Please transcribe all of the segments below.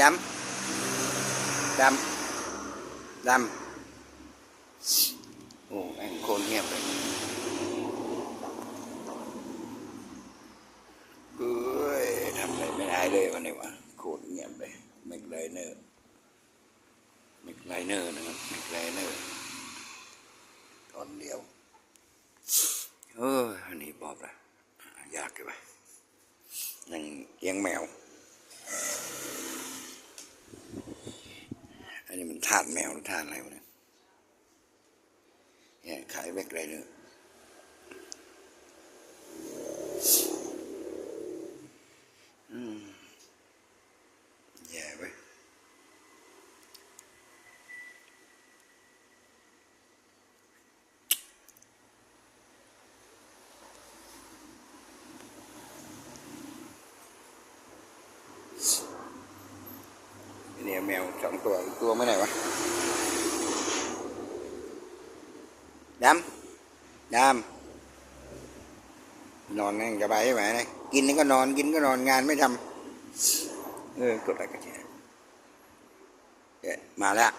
ดำ ดำ ดำ โอ้แม่งโคนเงียบเลยเอ้ยทำอะไรไม่ได้เลยวันนี้วะโคนเงียบเลยแม็กไลเนอร์แม็กไลเนอร์นะครับแม็กไลเนอร์ตอนเดียวเอออันนี้บอบละยากเลยไปนั่งเลี้ยงแมว อันนี้มันทาดแมวหรือทาดอะไรวะเนี่ยขายแบกไรเนอร์อืมแย่ไปเนี่ย แมวสองตัวตัวไม่ไหนวะดำดำนอนนั่งสบายใช่ไหมนะกินนี่ก็นอนกินก็นอนงานไม่ทำเออกดอะไรกันเนี่ยเอ๊ะมาแล้ว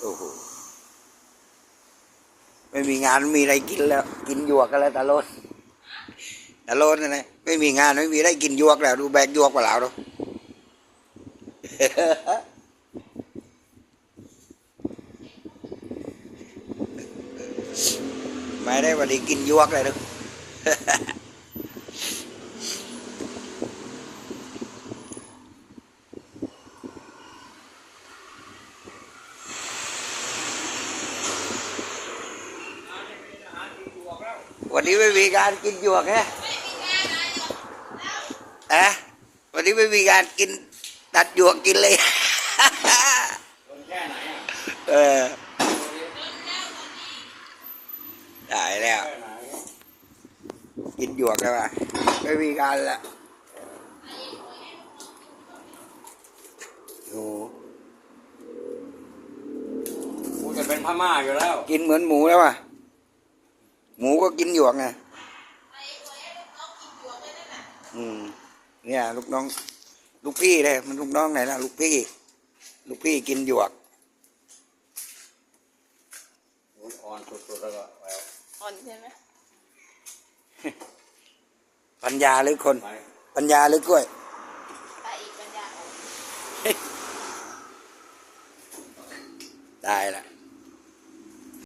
โอ้โหไม่มีงานมีอะไรกินแล้ว กินหยวกกันแล้วตาโลน ตาโลนนะนะไม่มีงานไม่มีอะไรกินยวกแล้ว ดูแบกยวกเปล่าดูไม่ได้วันนี้กินยวกเลยนะวันนี้ไม่มีการกินหยวกนะ อะวันนี้ไม่มีการกินตัดหยวกกินเลยคนแค่ไหนอะเออได้แล้วแค่ไหนกินหยวกแล้วป่ะไม่มีการละโอ้กูจะเป็นพม่าอยู่แล้ว กินเหมือนหมูแล้วอะ หมูก็กินหยวกไงอืม เนี่ยลูกน้อง ลูกพี่เลยมันลูกน้องไหนล่ะลูกพี่ ลูกพี่กินหยวกอ่อนสุดๆแล้วก็แล้วอ่อนใช่ไหมปัญญาหรือคนไปปัญญาหรือกล้วยตาอีกปัญญาอ่อนได้ละ